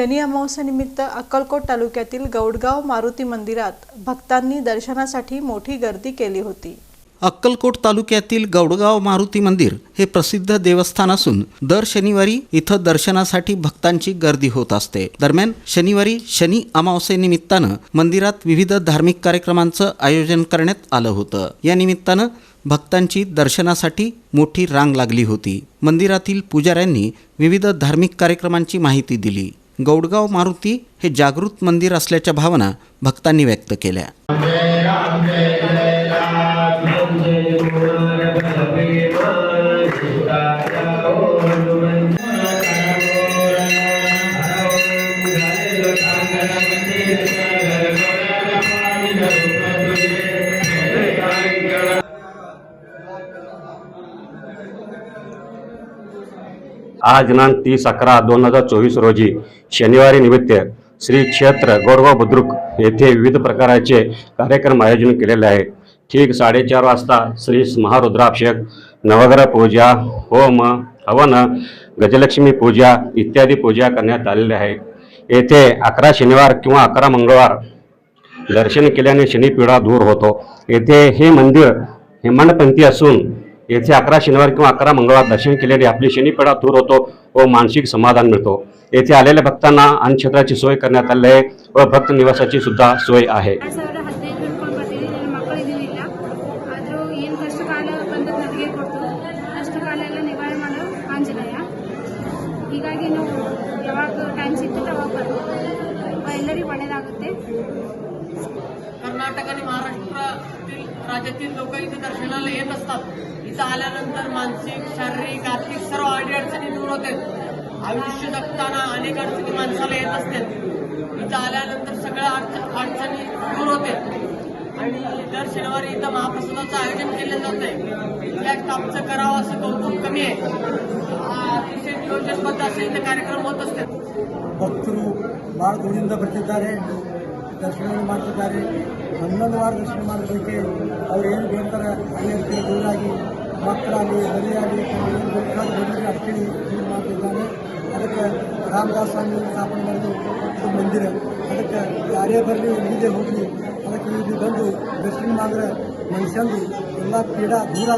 शनी अमावस्यानिमित्त अक्कलकोट तालुक्यातील गौडगाव मारुती मंदिरात भक्तांनी दर्शनासाठी मोठी गर्दी केली होती. अक्कलकोट तालुक्यातील गौडगाव मारुती मंदिर हे प्रसिद्ध देवस्थान असून दर शनिवारी इथं दर्शनासाठी भक्तांची गर्दी होत असते. दरम्यान शनिवारी शनी अमावस्येनिमित्तानं मंदिरात विविध धार्मिक कार्यक्रमांचं आयोजन करण्यात आलं होतं. या निमित्तानं भक्तांची दर्शनासाठी मोठी रांग लागली होती. मंदिरातील पुजाऱ्यांनी विविध धार्मिक कार्यक्रमांची माहिती दिली. गौडगाव मारुती हे जागृत मंदिर असल्याच्या भावना भक्तांनी व्यक्त केल्या. आज दिनांक तीस अकरा दोन हजार चोवीस रोजी शनिवारी निमित्त श्री क्षेत्र गोरगाव बुद्रुक येथे विविध प्रकारचे कार्यक्रम आयोजन केलेले आहे ठीक साडेचार वाजता श्री महारुद्राभिषेक नवग्रह पूजा होम हवन गजलक्ष्मी पूजा इत्यादी पूजा करण्यात आलेल्या आहे येथे अकरा शनिवार किंवा अकरा मंगळवार दर्शन केल्याने शनिपीडा दूर होतो. येथे हे मंदिर हेमाडपंथी असून येथे अकरा शनिवार किंवा अकरा मंगळवार दर्शन केल्याने आपली शनिपीडा दूर होतो व मानसिक समाधान मिळतो येथे आलेल्या भक्तांना अन्नछत्राची सोय करण्यात आली आहे व भक्त निवासाची सुद्धा सोय आहे ಎರಡು ಸಾವಿರದ ಹದಿನೈದು ಹಿಡ್ಕೊಂಡ್ಬರ್ತೀವಿ ನನ್ನ ಮಕ್ಕಳು ಇದಿಲ್ಲ ಆದರೂ ಏನು ಕಷ್ಟ ಕಾಲ ಬಂದದ್ದು ನನಗೆ ಕೊಡ್ತು ಕಷ್ಟ ಕಾಲ ಎಲ್ಲ ನಿವಾರಣೆ ಮಾಡೋ ಆಂಜನೇಯ ಹೀಗಾಗಿ ನಾವು ಯಾವಾಗ ಟೈಮ್ ಸಿಗ್ತದೆ ಅವಾಗ ಬರ್ತೀವಿ ಎಲ್ಲರಿಗೂ ಒಳ್ಳೆಯದಾಗುತ್ತೆ कर्नाटक आणि महाराष्ट्रातील राज्यातील लोक इथे दर्शनाला येत असतात. इथं आल्यानंतर मानसिक शारीरिक आर्थिक सर्व अडीअडचणी दूर होतात आयुष्य जगताना अनेक अडचणी माणसाला येत असतात. इथं आल्यानंतर सगळ्या अडचणी दूर होते आणि दर शनिवारी इथं महाप्रसादाचं आयोजन केलं जात आहे. इथल्या स्टाफचं करावं असं कौतुक कमी आहे. अतिशय नियोजनबद्ध असे इथं कार्यक्रम होत असतात. भक्तरू बाळ गोविंद प्रतिदार ದರ್ಶನವನ್ನು ಮಾಡ್ತಿದ್ದಾರೆ. ಹನ್ನೊಂದು ವಾರ ದರ್ಶನ ಮಾಡೋದಕ್ಕೆ ಅವ್ರು ಏನು ಹೇಳ್ತಾರೆ ರೀತಿ ದೂರಾಗಿ. ಮರಿಯಾಗಲಿ ಏನು ಬೇಕಾದ ಅಡಚಣೆ ಇದು ಮಾಡ್ತಿದ್ದಾನೆ ಅದಕ್ಕೆ ರಾಮದಾಸ್ ಸ್ವಾಮಿ ಸ್ಥಾಪನೆ ಮಾಡಿದ್ದು ಮಂದಿರ. ಅದಕ್ಕೆ ಯಾರೇ ಬರಲಿ ಎಲ್ಲಿದೆ ಹೋಗಲಿ. ಅದಕ್ಕೆ ಇಲ್ಲಿ ಬಂದು ದರ್ಶನ ಮಾಡಿದ್ರೆ ಮನುಷ್ಯಂದು ಎಲ್ಲ ಕ್ರೀಡಾ ದೂರ